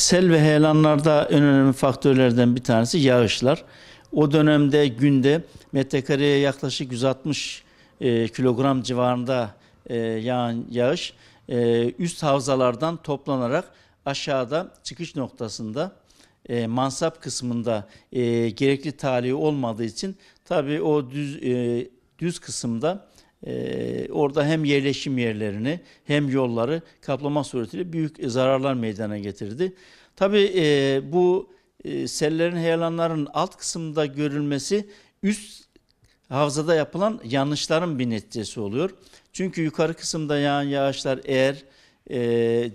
Sel ve heyelanlarda en önemli faktörlerden bir tanesi yağışlar. O dönemde günde metrekareye yaklaşık 160 e, kilogram civarında e, yağan yağış e, üst havzalardan toplanarak aşağıda çıkış noktasında e, mansap kısmında e, gerekli talihi olmadığı için tabii o düz e, düz kısımda e, orada hem yerleşim yerlerini hem yolları kaplama suretiyle büyük zararlar meydana getirdi. Tabii e, bu e, sellerin, heyelanların alt kısımda görülmesi üst havzada yapılan yanlışların bir neticesi oluyor. Çünkü yukarı kısımda yağan yağışlar eğer e,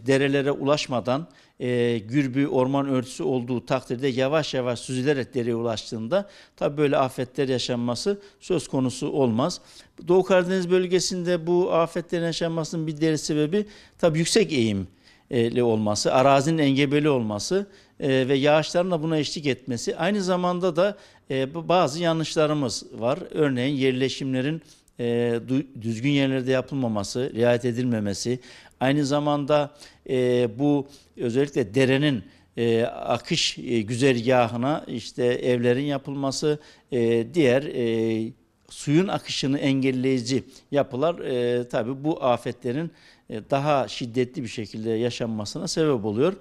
derelere ulaşmadan e, gürbü orman örtüsü olduğu takdirde yavaş yavaş süzülerek dereye ulaştığında tabi böyle afetler yaşanması söz konusu olmaz. Doğu Karadeniz bölgesinde bu afetlerin yaşanmasının bir diğer sebebi tabi yüksek eğimli olması, arazinin engebeli olması e, ve yağışların da buna eşlik etmesi. Aynı zamanda da e, bazı yanlışlarımız var. Örneğin yerleşimlerin e, düzgün yerlerde yapılmaması, riayet edilmemesi, aynı zamanda e, bu özellikle derenin e, akış e, güzergahına işte evlerin yapılması, e, diğer e, suyun akışını engelleyici yapılar e, tabii bu afetlerin e, daha şiddetli bir şekilde yaşanmasına sebep oluyor.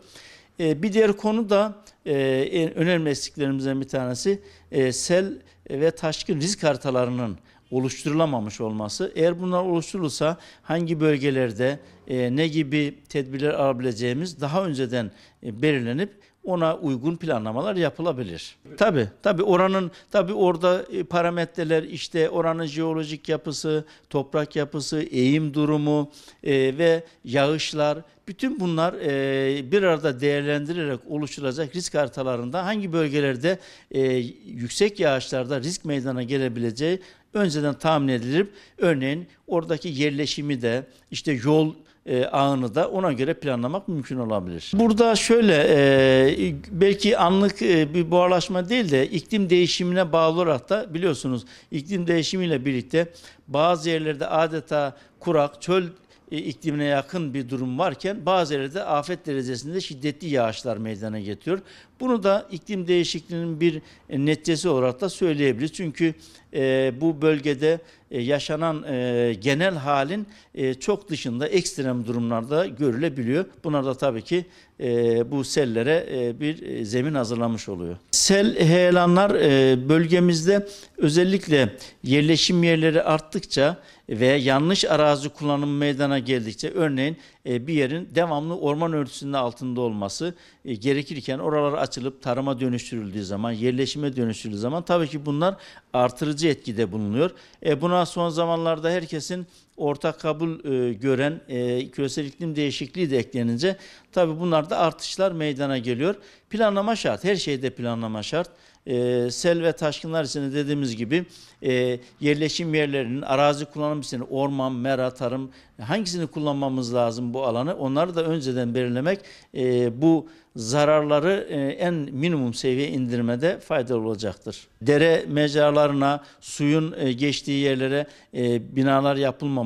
E, bir diğer konu da e, önemli eksiklerimizden bir tanesi e, sel ve taşkın risk haritalarının oluşturulamamış olması. Eğer bunlar oluşturulsa hangi bölgelerde e, ne gibi tedbirler alabileceğimiz daha önceden e, belirlenip ona uygun planlamalar yapılabilir. Tabi tabi oranın tabi orada e, parametreler işte oranın jeolojik yapısı, toprak yapısı, eğim durumu e, ve yağışlar bütün bunlar e, bir arada değerlendirilerek oluşturulacak risk haritalarında hangi bölgelerde e, yüksek yağışlarda risk meydana gelebileceği önceden tahmin edilip örneğin oradaki yerleşimi de işte yol e, ağını da ona göre planlamak mümkün olabilir. Burada şöyle e, belki anlık e, bir buharlaşma değil de iklim değişimine bağlı olarak da biliyorsunuz iklim değişimiyle birlikte bazı yerlerde adeta kurak, çöl e, iklimine yakın bir durum varken bazı yerlerde afet derecesinde şiddetli yağışlar meydana getiriyor. Bunu da iklim değişikliğinin bir e, neticesi olarak da söyleyebiliriz. Çünkü e, bu bölgede e, yaşanan e, genel halin e, çok dışında ekstrem durumlarda görülebiliyor. Bunlar da tabii ki e, bu sellere e, bir e, zemin hazırlamış oluyor. Sel heyelanlar e, bölgemizde özellikle yerleşim yerleri arttıkça ve yanlış arazi kullanımı meydana geldikçe örneğin e, bir yerin devamlı orman örtüsünün altında olması e, gerekirken oralar açılıp tarıma dönüştürüldüğü zaman, yerleşime dönüştürüldüğü zaman tabii ki bunlar artırıcı etkide bulunuyor. E, buna son zamanlarda herkesin ortak kabul e, gören e, küresel iklim değişikliği de eklenince tabii bunlarda artışlar meydana geliyor. Planlama şart, her şeyde planlama şart. E, sel ve taşkınlar için de dediğimiz gibi e, yerleşim yerlerinin, arazi kullanım için orman, mera, tarım hangisini kullanmamız lazım bu alanı onları da önceden belirlemek e, bu zararları e, en minimum seviye indirmede faydalı olacaktır. Dere mecralarına, suyun e, geçtiği yerlere e, binalar yapılmaması,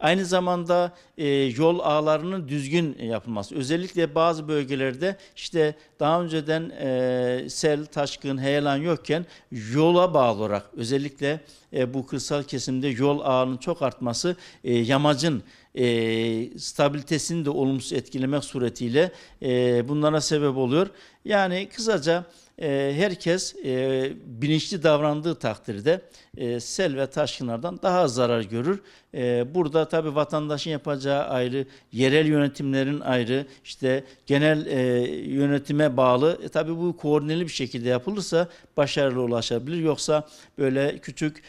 Aynı zamanda e, yol ağlarının düzgün yapılması. Özellikle bazı bölgelerde işte daha önceden e, sel, taşkın, heyelan yokken yola bağlı olarak özellikle e, bu kırsal kesimde yol ağının çok artması e, yamacın e, stabilitesini de olumsuz etkilemek suretiyle e, bunlara sebep oluyor. Yani kısaca e, herkes e, bilinçli davrandığı takdirde e, sel ve taşkınlardan daha az zarar görür. E, burada tabii vatandaşın yapacağı ayrı, yerel yönetimlerin ayrı, işte genel yönetime bağlı. E, tabii bu koordineli bir şekilde yapılırsa başarılı ulaşabilir. Yoksa böyle küçük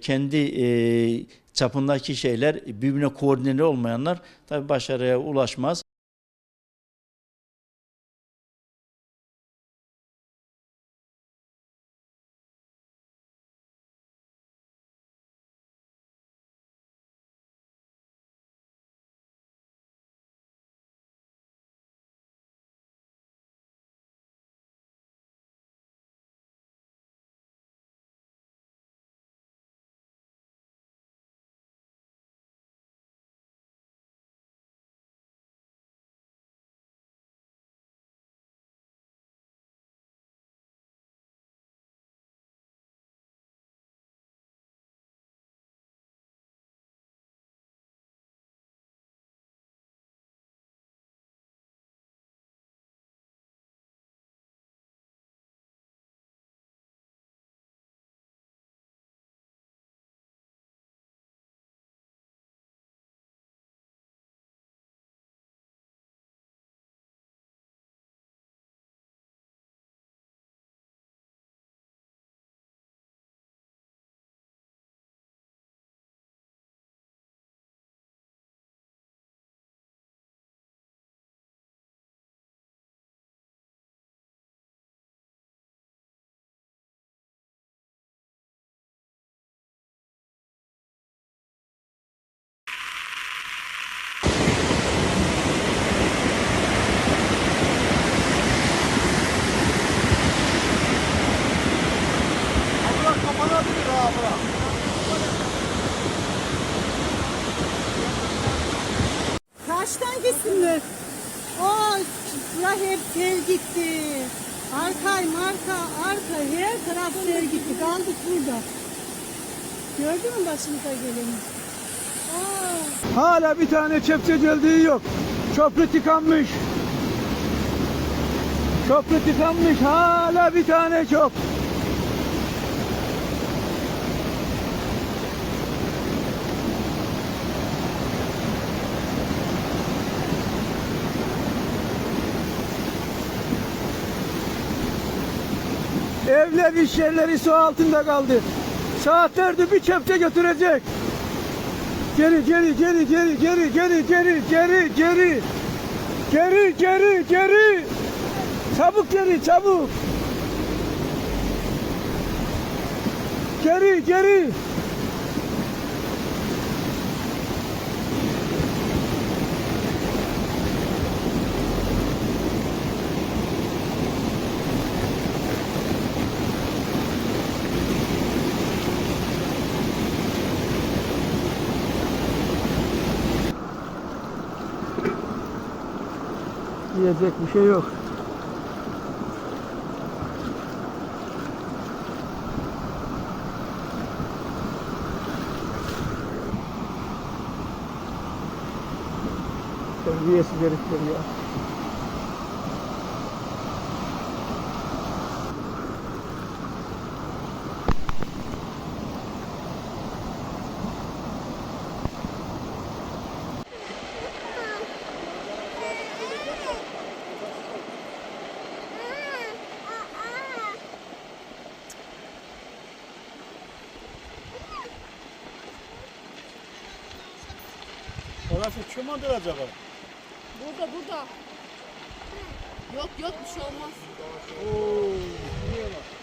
kendi çapındaki şeyler birbirine koordineli olmayanlar tabii başarıya ulaşmaz. Arkay marka arka her taraf sel gitti. Kaldık burada. Gördün mü başımıza geleni? Hala bir tane çepçe geldiği yok. Köprü tıkanmış. Köprü tıkanmış. Hala bir tane çok. Evler, iş yerleri su altında kaldı. Saatlerdir bir çepçe götürecek. Geri geri geri geri geri geri geri geri geri geri geri geri çabuk geri çabuk geri geri yiyecek bir şey yok. Terbiyesiz herifler ya. Orası kim olur acaba? Burada burada. Yok yok bir şey olmaz. Oo, şuraya bak.